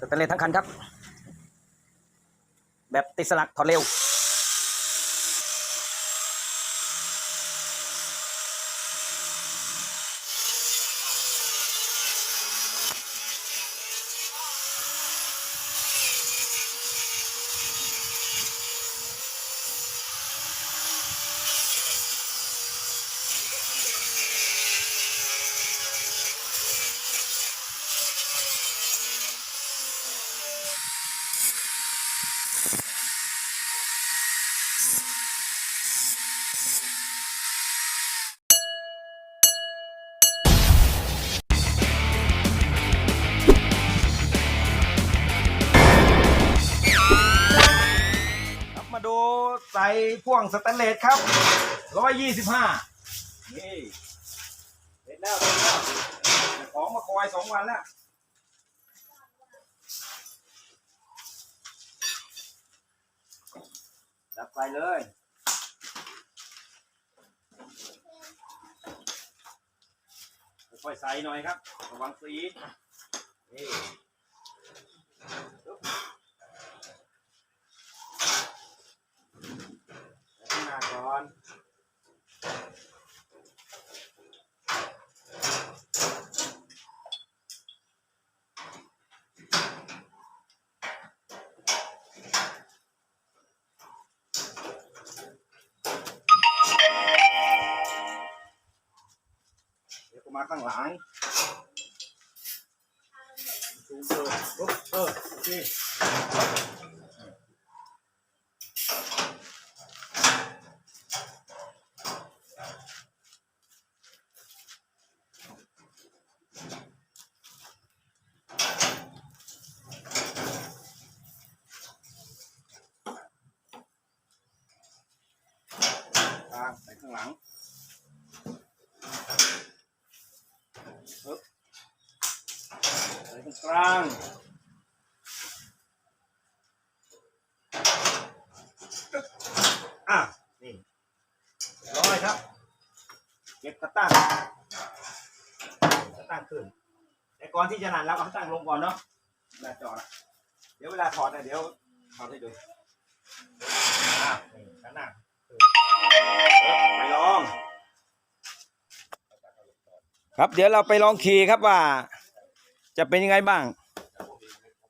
สแตนเลสทั้งคันครับ แบบติดสลักถอดเร็ว ใส่พ่วงสแตนเลสครับร้อยยี่สิบห้านี่เสร็จแล้วเสร็จแล้วของมาคอยสองวันแล้วดับไฟเลยค่อยใส่หน่อยครับ ระวังสีนี่ ดี๋ยวก็มาข้างหลังซูมเออปุ๊บเออโอเคกลางใส่ข้างหลัง ปึ๊บใส่ ตรงกลางอะนี่ร้อยครับ เก็บกระตั้งกระตั้งขึ้น แต่ก่อนที่จะนั่นเราก็ตั้งลงก่อนเนาะหน้าจอนะเดี๋ยวเวลาถอดนะเดี๋ยวถอดให้ดูอะนี่ข้างหน้าไปลอง ครับเดี๋ยวเราไปลองขี่ครับว่า จะเป็นยังไงบ้าง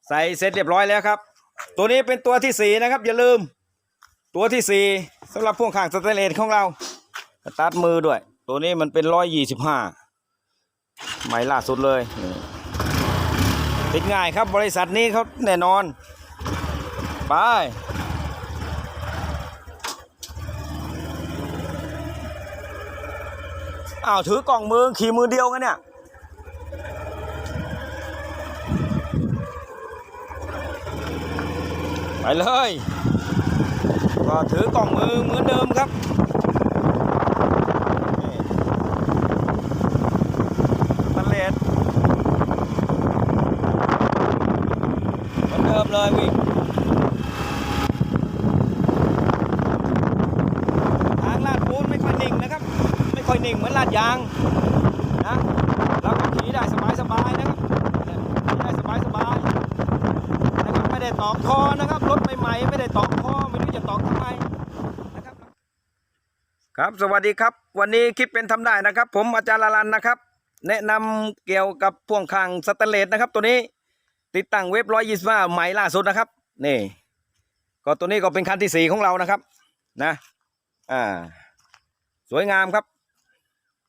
ใส่เสร็จเรียบร้อยแล้วครับ ตัวนี้เป็นตัวที่สี่นะครับ อย่าลืม ตัวที่สี่สำหรับพ่วงข้างสแตนเลสของเราสตาร์ทมือด้วย ตัวนี้มันเป็นร้อยยี่สิบห้าใหม่ล่าสุดเลยติดง่ายครับบริษัทนี้เขาแน่นอน ไปอ้าวถือกล่องมือขี่มือเดียวกันเนี่ย ไปเลย ก็ถือกล่องมือเหมือนเดิมครับนี่สแตนเลสเหมือนเดิมเลยวิ่งทางลาดปูนไม่ค่อยนิ่งนะครับ ไม่ค่อยนิ่งเหมือนลาดยางนะเราก็ขี่ได้สบายๆนะครับขี่ได้สบายๆนะครับไม่ได้ตอกคอนะครับรถใหม่ๆไม่ได้ตอกคอไม่รู้จะตอกทำไมนะครับ ครับสวัสดีครับ วันนี้คลิปเป็นทำได้นะครับ ผมอาจารย์ละลันนะครับ แนะนำเกี่ยวกับพ่วงข้างสแตนเลสนะครับ ตัวนี้ติดตั้งเว็บร้อยยี่สิบห้าใหม่ล่าสุดนะครับนี่ก็ตัวนี้ก็เป็นคันที่สี่ของเรานะครับนะอ่าสวยงามครับ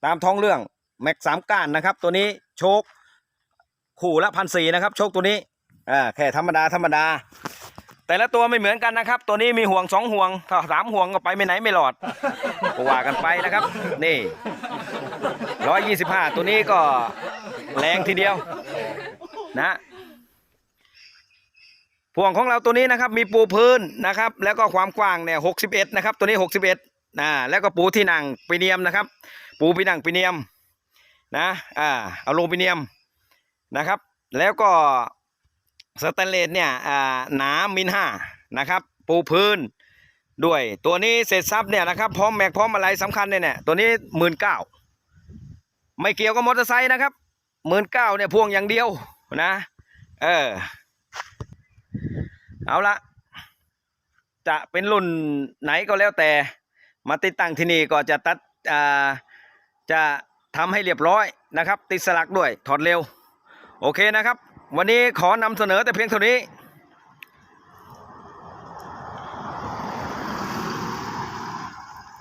ตามท้องเรื่องแม็กสามก้านนะครับ ตัวนี้โชค คู่ละพันสี่นะครับ โชคตัวนี้อ่าแค่ธรรมดาธรรมดา แต่ละตัวไม่เหมือนกันนะครับ ตัวนี้มีห่วงสองห่วงถ้าสามห่วงก็ไปไม่ไหนไม่หลอดก็ว่ากันไปนะครับ นี่ร้อยยี่สิบห้าตัวนี้ก็แรงทีเดียว นะพวงของเราตัวนี้นะครับ มีปูพื้นนะครับ แล้วก็ความกว้างเนี่ยหกสิบเอ็ดนะครับ ตัวนี้หกสิบเอ็ดนะแล้วก็ปูที่นั่งปีเนียมนะครับ ปูปีนั่งปีเนียมนะอ่าอลูมิเนียมนะครับ แล้วก็ สแตนเลสเนี่ยอ่าหนามิลห้านะครับ ปูพื้นด้วยตัวนี้เสร็จซับเนี่ยนะครับพร้อมแม็กพร้อมอะไรสำคัญเนี่ยเนี่ยตัวนี้หมื่นเก้าไม่เกี่ยวกับมอเตอร์ไซค์นะครับหมื่นเก้าเนี่ยพวงอย่างเดียวนะเออเอาละจะเป็นรุ่นไหนก็แล้วแต่มาติดตั้งที่นี่ก็จะตัดอ่าจะทำให้เรียบร้อยนะครับ ติดสลักด้วยถอดเร็ว โอเคนะครับ วันนี้ขอนำเสนอแต่เพียงเท่านี้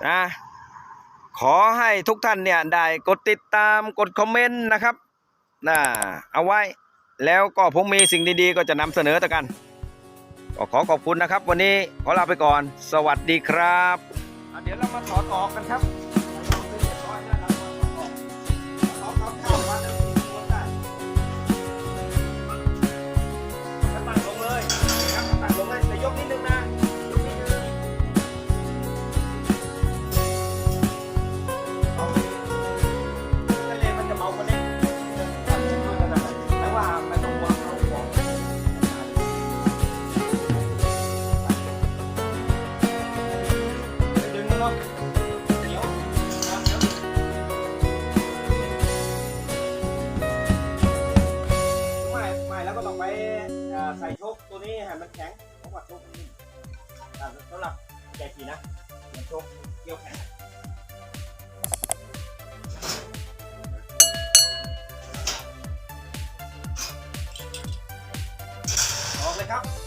นะขอให้ทุกท่านเนี่ยได้กดติดตามกดคอมเมนต์นะครับนะเอาไว้แล้วก็ผมมีสิ่งดีๆ ก็จะนำเสนอต่อกันก็ขอขอบคุณนะครับ วันนี้ขอลาไปก่อน สวัสดีครับเดี๋ยวเรามาถอดออกกันครับ ใส่โชคตัวนี้ฮะมันแข็งเพราะว่าโชคมันนิ่อ่าสำหรับแกขี่นะมันโชคเกี่ยวแข็งออกเลยครับ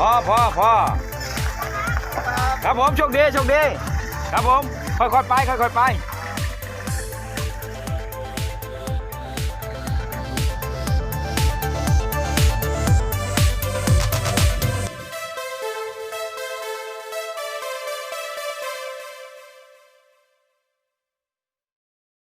พอพอพอครับผมโชคดีโชคดีครับผมค่อยๆไปค่อยๆไป